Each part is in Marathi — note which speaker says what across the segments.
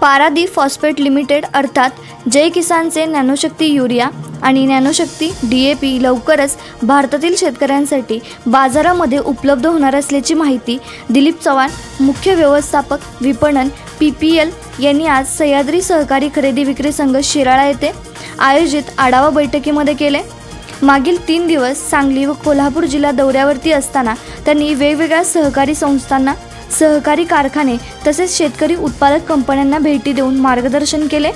Speaker 1: पारादीप फॉस्फेट लिमिटेड अर्थात जय किसानचे नॅनोशक्ती युरिया आणि नॅनोशक्ती डी ए पी लवकरच भारतातील शेतकऱ्यांसाठी बाजारामध्ये उपलब्ध होणार असल्याची माहिती दिलीप चव्हाण मुख्य व्यवस्थापक विपणन पी पी एल यांनी आज सह्याद्री सहकारी खरेदी विक्री संघ शिराळा येथे आयोजित आढावा बैठकीमध्ये केले. मागील तीन दिवस सांगली व कोल्हापूर जिल्हा दौऱ्यावरती असताना त्यांनी वेगवेगळ्या सहकारी संस्थांना सहकारी कारखाने तसेच शेतकरी उत्पादक कंपन्यांना भेटी देऊन मार्गदर्शन केले.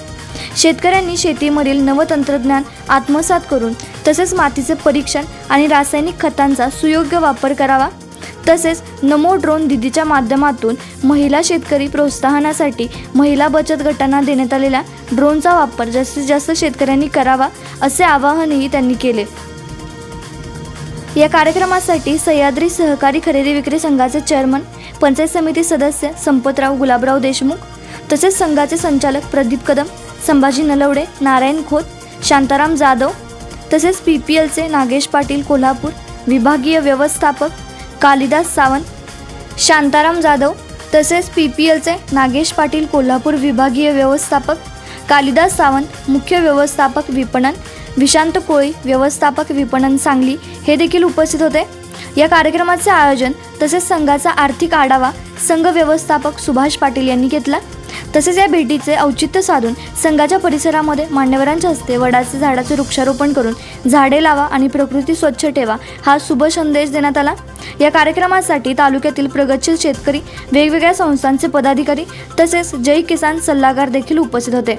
Speaker 1: शेतकऱ्यांनी शेतीमधील नवतंत्रज्ञान आत्मसात करून तसेच मातीचे परीक्षण आणि रासायनिक खतांचा सुयोग्य वापर करावा. तसेच नमो ड्रोन दिदीच्या माध्यमातून महिला शेतकरी प्रोत्साहनासाठी महिला बचत गटांना देण्यात आलेल्या ड्रोनचा वापर जास्तीत जास्त शेतकऱ्यांनी करावा असे आवाहनही त्यांनी केले. या कार्यक्रमासाठी सह्याद्री सहकारी खरेदी विक्री संघाचे चेअरमन पंचायत समिती सदस्य संपतराव गुलाबराव देशमुख तसेच संघाचे संचालक प्रदीप कदम संभाजी नलवडे नारायण खोत शांताराम जाधव तसेच पी पी एलचे नागेश पाटील कोल्हापूर विभागीय व्यवस्थापक कालिदास सावंत शांताराम जाधव तसेच पी पी एलचे नागेश पाटील कोल्हापूर विभागीय व्यवस्थापक कालिदास सावंत मुख्य व्यवस्थापक विपणन विशांत कोळी व्यवस्थापक विपणन सांगली हे देखील उपस्थित होते. या कार्यक्रमाचे आयोजन तसेच संघाचा आर्थिक आढावा संघ व्यवस्थापक सुभाष पाटील यांनी घेतला. तसेच या भेटीचे औचित्य साधून संघाच्या परिसरामध्ये मान्यवरांच्या हस्ते वडाचे झाडाचे वृक्षारोपण करून झाडे लावा आणि प्रकृती स्वच्छ ठेवा हा शुभ संदेश देण्यात आला. या कार्यक्रमासाठी तालुक्यातील प्रगतशील शेतकरी वेगवेगळ्या संस्थांचे पदाधिकारी तसेच जय किसान सल्लागार देखील उपस्थित होते.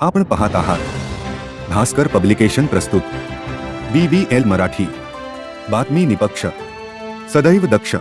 Speaker 2: आपण पाहत आहात. भास्कर पब्लिकेशन प्रस्तुत. B B L Marathi. बातमी निपक्ष. सदैव दक्ष.